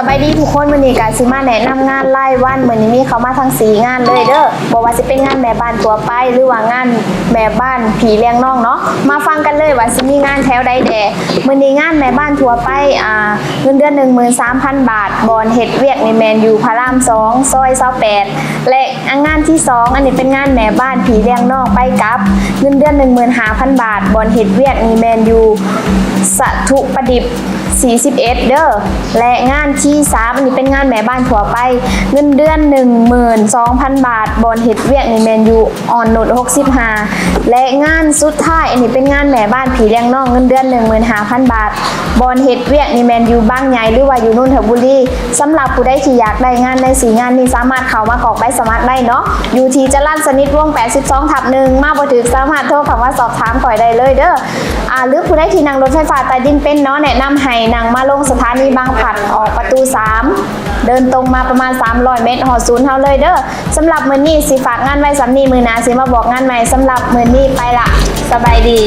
สบายดีทุกคนวันนี้กาซิมาแนะนำงานไล่วันเหมือนนี้มีเขามาทั้งสีงานเลยเด้อบอกว่าจะเป็นงานแม่บ้านตัวไปหรือว่างานแม่บ้านผีเลี้ยงน้องเนาะมาฟังกันเลยว่าสิมีงานแถวใดแดมือนี้งานแม่บ้านทัวไปอ่าเงินเดือน13,000บาท บอนเฮ็ดเวียกในแมนยูพระราม2ซอย28และงานที่สองอันนี้เป็นงานแม่บ้านผีเลี้ยงน้องไปกับ เงินเดือน15,000บาท บอนเฮ็ดเวียกในแมนยู สถุประดิษฐ์41 เด้อ และงานที่3อันนี้เป็นงานแม่บ้านถั่วไป เงินเดือน 12,000 บาท บอลเฮ็ดเวียกในแมนยูอ่อนโนด65 และงานสุดท้าย อันนี้เป็นงานแม่บ้านผีเลี้ยงน้องเงินเดือน 15,000 บาท บอลเฮ็ดเวียกในแมนยูบ้างใหญ่หรือว่าอยู่นุ่นทบุรีสำหรับผู้ใดที่อยากได้งานในสีงานนี้สามารถเข้ามากรอกใบสมัครได้เนาะ อยู่ที่จรัญสนิทวง 82ทับหนึ่งมาบ่ถึกสามารถโทรเข้ามาสอบถามก่อยได้เลยเด้อ อ่าหรือผู้ใดที่นั่งรถไฟฟ้าใต้ดินเป็นเนาะแนะนำให้นั่งมาลงสถานีบางผัดออกประตู 3 เดินตรงมาประมาณ 300 เมตรหอศูนย์เฮาเลยเด้อสำหรับมื้อนี้สิฝากงานไว้สำนีมือหนาสิมาบอกงานใหม่สำหรับมื้อนี้ไปละสบายดี